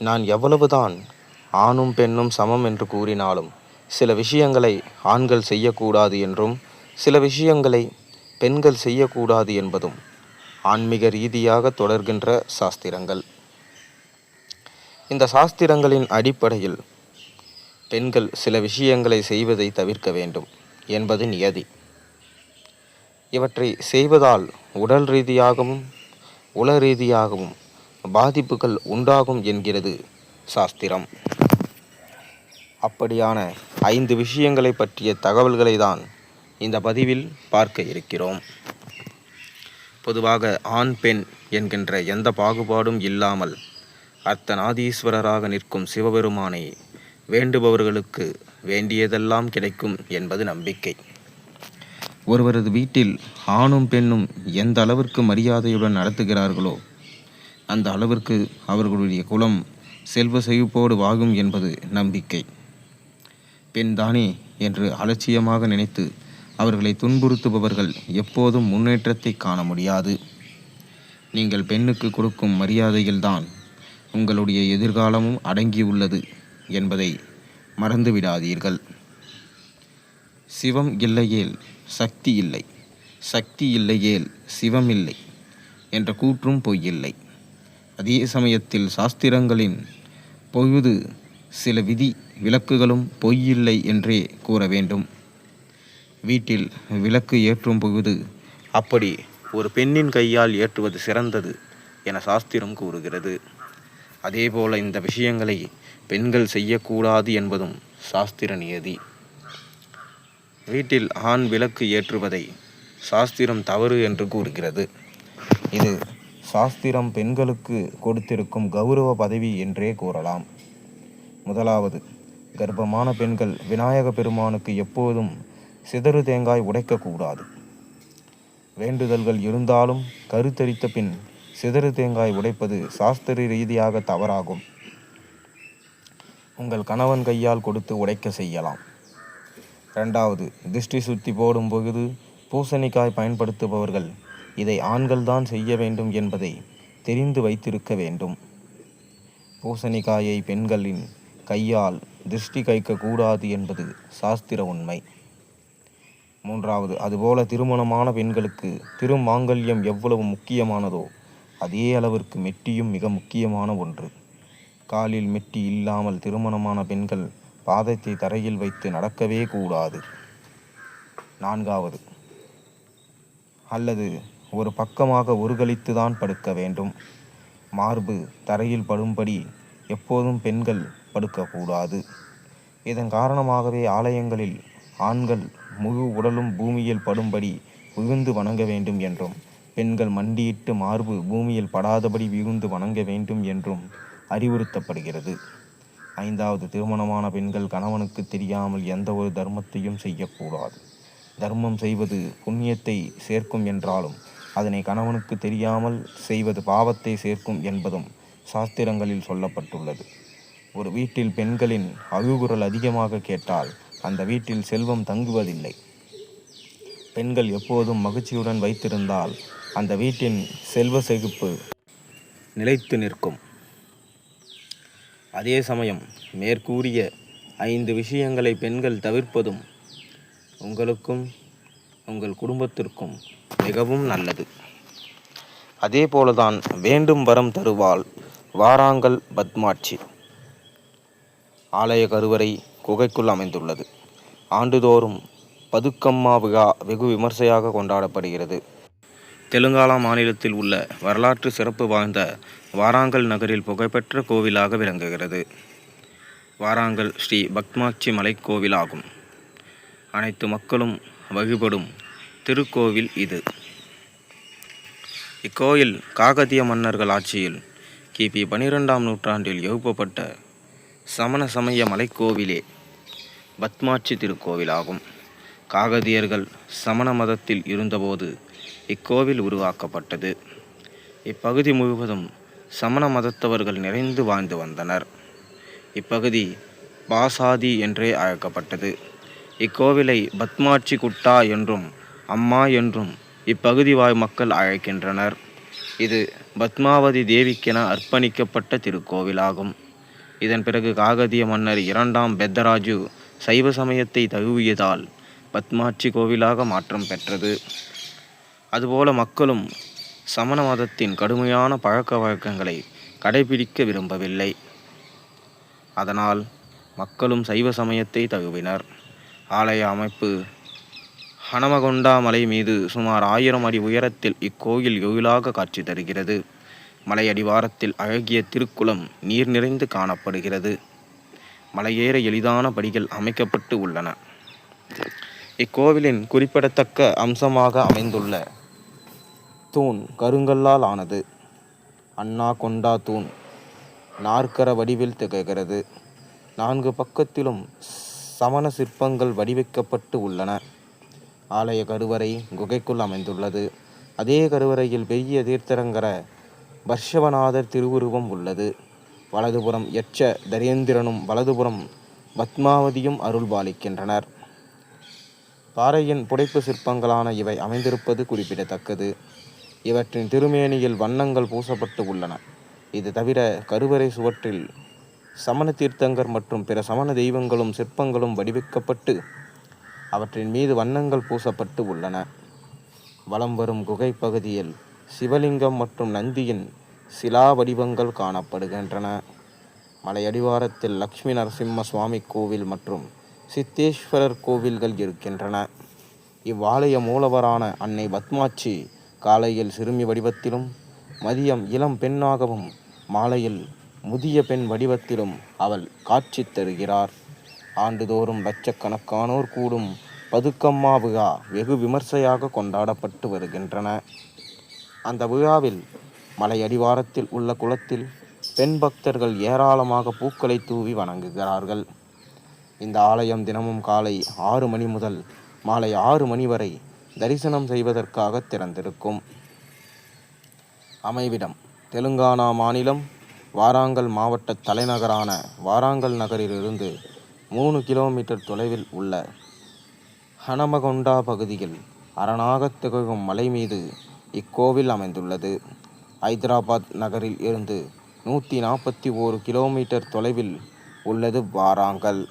நான் எவ்வளவுதான் ஆணும் பெண்ணும் சமம் என்று கூறினாலும் சில விஷயங்களை ஆண்கள் செய்யக்கூடாது என்றும் சில விஷயங்களை பெண்கள் செய்யக்கூடாது என்பதும் ஆன்மீக ரீதியாக தொடர்கின்ற சாஸ்திரங்கள். இந்த சாஸ்திரங்களின் அடிப்படையில் பெண்கள் சில விஷயங்களை செய்வதை தவிர்க்க வேண்டும் என்பது நியதி. இவற்றை செய்வதால் உடல் ரீதியாகவும் உள ரீதியாகவும் பாதிப்புகள் உண்டாகும் என்கிறது சாஸ்திரம். அப்படியான ஐந்து விஷயங்களை பற்றிய தகவல்களை தான் இந்த பதிவில் பார்க்க இருக்கிறோம். பொதுவாக ஆண் பெண் என்கின்ற எந்த பாகுபாடும் இல்லாமல் அர்த்தநாதீஸ்வரராக நிற்கும் சிவபெருமானை வேண்டுபவர்களுக்கு வேண்டியதெல்லாம் கிடைக்கும் என்பது நம்பிக்கை. ஒருவரது வீட்டில் ஆணும் பெண்ணும் எந்த அளவிற்கு மரியாதையுடன் நடத்துகிறார்களோ அந்த அளவிற்கு அவர்களுடைய குலம் செல்வ செழிப்போடு வாகும் என்பது நம்பிக்கை. பெண்தானே என்று அலட்சியமாக நினைத்து அவர்களை துன்புறுத்துபவர்கள் எப்போதும் முன்னேற்றத்தை காண முடியாது. நீங்கள் பெண்ணுக்கு கொடுக்கும் மரியாதையில்தான் உங்களுடைய எதிர்காலமும் அடங்கியுள்ளது என்பதை மறந்துவிடாதீர்கள். சிவம் இல்லையேல் சக்தி இல்லை. சக்தி இல்லையேல் சிவம் இல்லை என்ற கூற்றும் பொய்யில்லை அதே சமயத்தில் சாஸ்திரங்களின் பொழுது சில விதி விளக்குகளும் பொய்யில்லை என்றே கூற வேண்டும். வீட்டில் விளக்கு ஏற்றும் பொழுது அப்படி ஒரு பெண்ணின் கையால் ஏற்றுவது சிறந்தது என சாஸ்திரம் கூறுகிறது. அதேபோல இந்த விஷயங்களை பெண்கள் செய்யக்கூடாது என்பதும் சாஸ்திர நியதி. வீட்டில் ஆண் விளக்கு ஏற்றுவதை சாஸ்திரம் தவறு என்று கூறுகிறது. இது சாஸ்திரம் பெண்களுக்கு கொடுத்திருக்கும் கௌரவ பதவி என்றே கூறலாம். முதலாவது கர்ப்பமான பெண்கள் விநாயக பெருமானுக்கு எப்போதும் சிதறு தேங்காய் உடைக்கக்கூடாது வேண்டுதல்கள் இருந்தாலும் கருத்தரித்த பின் சிதறு தேங்காய் உடைப்பது சாஸ்திர ரீதியாக தவறாகும். உங்கள் கணவன் கையால் கொடுத்து உடைக்க செய்யலாம். ரெண்டாவது திருஷ்டி சுத்தி போடும் பொழுது பூசணிக்காய் பயன்படுத்துபவர்கள் இதை ஆண்கள்தான் செய்ய வேண்டும் என்பதை தெரிந்து வைத்திருக்க வேண்டும். பூசணிக்காயை பெண்களின் கையால் திருஷ்டி கைக்கக்கூடாது என்பது சாஸ்திர உண்மை. மூன்றாவது அதுபோல திருமணமான பெண்களுக்கு திருமாங்கல்யம் எவ்வளவு முக்கியமானதோ அதே அளவிற்கு மெட்டியும் மிக முக்கியமான ஒன்று. காலில் மெட்டி இல்லாமல் திருமணமான பெண்கள் பாதத்தை தரையில் வைத்து நடக்கவே கூடாது. நான்காவது அல்லது ஒரு பக்கமாக ஒருகளித்து தான் படுக்க வேண்டும். மார்பு தரையில் படும்படி எப்போதும் பெண்கள் படுக்கக்கூடாது. இதன் காரணமாகவே ஆலயங்களில் ஆண்கள் முழு உடலும் பூமியில் படும்படி விழுந்து வணங்க வேண்டும் என்றும் பெண்கள் மண்டியிட்டு மார்பு பூமியில் படாதபடி விழுந்து வணங்க வேண்டும் என்றும் அறிவுறுத்தப்படுகிறது. ஐந்தாவது திருமணமான பெண்கள் கணவனுக்கு தெரியாமல் எந்த ஒரு தர்மத்தையும் செய்யக்கூடாது. தர்மம் செய்வது புண்ணியத்தை சேர்க்கும் என்றாலும் அதனை கணவனுக்கு தெரியாமல் செய்வது பாவத்தை சேர்க்கும் என்பதும் சாஸ்திரங்களில் சொல்லப்பட்டுள்ளது. ஒரு வீட்டில் பெண்களின் அழுகுரல் அதிகமாக கேட்டால் அந்த வீட்டில் செல்வம் தங்குவதில்லை. பெண்கள் எப்போதும் மகிழ்ச்சியுடன் வைத்திருந்தால் அந்த வீட்டின் செல்வ செகுப்பு நிலைத்து நிற்கும். அதே சமயம் மேற்கூறிய ஐந்து விஷயங்களை பெண்கள் தவிர்ப்பதும் உங்களுக்கும் உங்கள் குடும்பத்திற்கும் மிகவும் நல்லது. அதே போலதான் வேண்டும் வரம் தருவாள் வாராங்கல் பத்மாட்சி. ஆலய கருவறை குகைக்குள் அமைந்துள்ளது. ஆண்டுதோறும் பதுக்கம்மா விழா வெகு விமர்சையாக கொண்டாடப்படுகிறது. தெலுங்கானா மாநிலத்தில் உள்ள வரலாற்று சிறப்பு வாய்ந்த வாராங்கல் நகரில் புகழ்பெற்ற கோவிலாக விளங்குகிறது. வாராங்கல் ஸ்ரீ பத்மாட்சி மலை கோவிலாகும். அனைத்து மக்களும் வழிபடும் திருக்கோவில் இது. இக்கோயில் காகதிய மன்னர்கள் ஆட்சியில் கிபி பனிரெண்டாம் நூற்றாண்டில் எழுப்பப்பட்ட சமண சமய மலைக்கோவிலே பத்மாட்சி திருக்கோவிலாகும். காகதியர்கள் சமண மதத்தில் இருந்தபோது இக்கோவில் உருவாக்கப்பட்டது. இப்பகுதி முழுவதும் சமண மதத்தவர்கள் நிறைந்து வாழ்ந்து வந்தனர். இப்பகுதி பாசாதி என்றே அழைக்கப்பட்டது. இக்கோவிலை பத்மாட்சி குட்டா என்றும் அம்மா என்றும் இப்பகுதிவாய் மக்கள் அழைக்கின்றனர். இது பத்மாவதி தேவிக்கென அர்ப்பணிக்கப்பட்ட திருக்கோவிலாகும். இதன் பிறகு காகதிய மன்னர் இரண்டாம் பெத்தராஜு சைவ சமயத்தை தழுவியதால் பத்மாட்சி கோவிலாக மாற்றம் பெற்றது. அதுபோல மக்களும் சமண மதத்தின் கடுமையான பழக்க வழக்கங்களை கடைபிடிக்க விரும்பவில்லை. அதனால் மக்களும் சைவ சமயத்தை தழுவினர். ஆலய அமைப்பு. ஹனமகொண்டா மலை மீது சுமார் ஆயிரம் அடி உயரத்தில் இக்கோயில் கோயிலாக காட்சி தருகிறது. மலை அடிவாரத்தில் அழகிய திருக்குளம் நீர் நிறைந்து காணப்படுகிறது. மலையேற எளிதான படிகள் அமைக்கப்பட்டு உள்ளன. இக்கோவிலின் குறிப்பிடத்தக்க அம்சமாக அமைந்துள்ள தூண் கருங்கல்லால் ஆனது. அண்ணா கொண்டா தூண் நாற்கர வடிவில் திகழ்கிறது. நான்கு பக்கத்திலும் சமண சிற்பங்கள் வடிவமைக்கப்பட்டு உள்ளன. ஆலய கருவறை குகைக்குள் அமைந்துள்ளது. அதே கருவறையில் பெரிய தீர்த்தரங்கர பர்ஷவநாதர் திருவுருவம் உள்ளது. வலதுபுறம் யட்ச தரேந்திரனும் வலதுபுறம் பத்மாவதியும் அருள்பாலிக்கின்றனர் பாறையின் புடைப்பு சிற்பங்களான இவை அமைந்திருப்பது குறிப்பிடத்தக்கது. இவற்றின் திருமேனியில் வண்ணங்கள் பூசப்பட்டு உள்ளன. இது தவிர கருவறை சுவற்றில் சமண தீர்த்தங்கர் மற்றும் பிற சமண தெய்வங்களும் சிற்பங்களும் வடிவிக்கப்பட்டு அவற்றின் மீது வண்ணங்கள் பூசப்பட்டு உள்ளன. வலம் வரும் குகை பகுதியில் சிவலிங்கம் மற்றும் நந்தியின் சிலா வடிவங்கள் காணப்படுகின்றன. மலையடிவாரத்தில் லக்ஷ்மி நரசிம்ம சுவாமி கோவில் மற்றும் சித்தேஸ்வரர் கோவில்கள் இருக்கின்றன. இவ்வாலய மூலவரான அன்னை பத்மாட்சி காலையில் சிறுமி வடிவத்திலும் மதியம் இளம் பெண்ணாகவும் மாலையில் முதிய பெண் வடிவத்திலும் அவள் காட்சி தருகிறார். ஆண்டுதோறும் லட்சக்கணக்கானோர் கூடும் பதுக்கம்மா விழா வெகு விமர்சையாக கொண்டாடப்பட்டு வருகின்றன. அந்த விழாவில் மலை அடிவாரத்தில் உள்ள குளத்தில் பெண் பக்தர்கள் ஏராளமாக பூக்களை தூவி வணங்குகிறார்கள். இந்த ஆலயம் தினமும் காலை ஆறு மணி முதல் மாலை ஆறு மணி வரை தரிசனம் செய்வதற்காக திறந்திருக்கும். அமைவிடம் தெலுங்கானா மாநிலம் வாராங்கல் மாவட்ட தலைநகரான வாராங்கல் நகரிலிருந்து மூணு கிலோமீட்டர் தொலைவில் உள்ள ஹனமகொண்டா பகுதியில் அரணாகத் திகழும் மலை மீது இக்கோவில் அமைந்துள்ளது. ஐதராபாத் நகரில் இருந்து நூற்றி நாற்பத்தி ஓரு கிலோமீட்டர் தொலைவில் உள்ளது வாராங்கல்.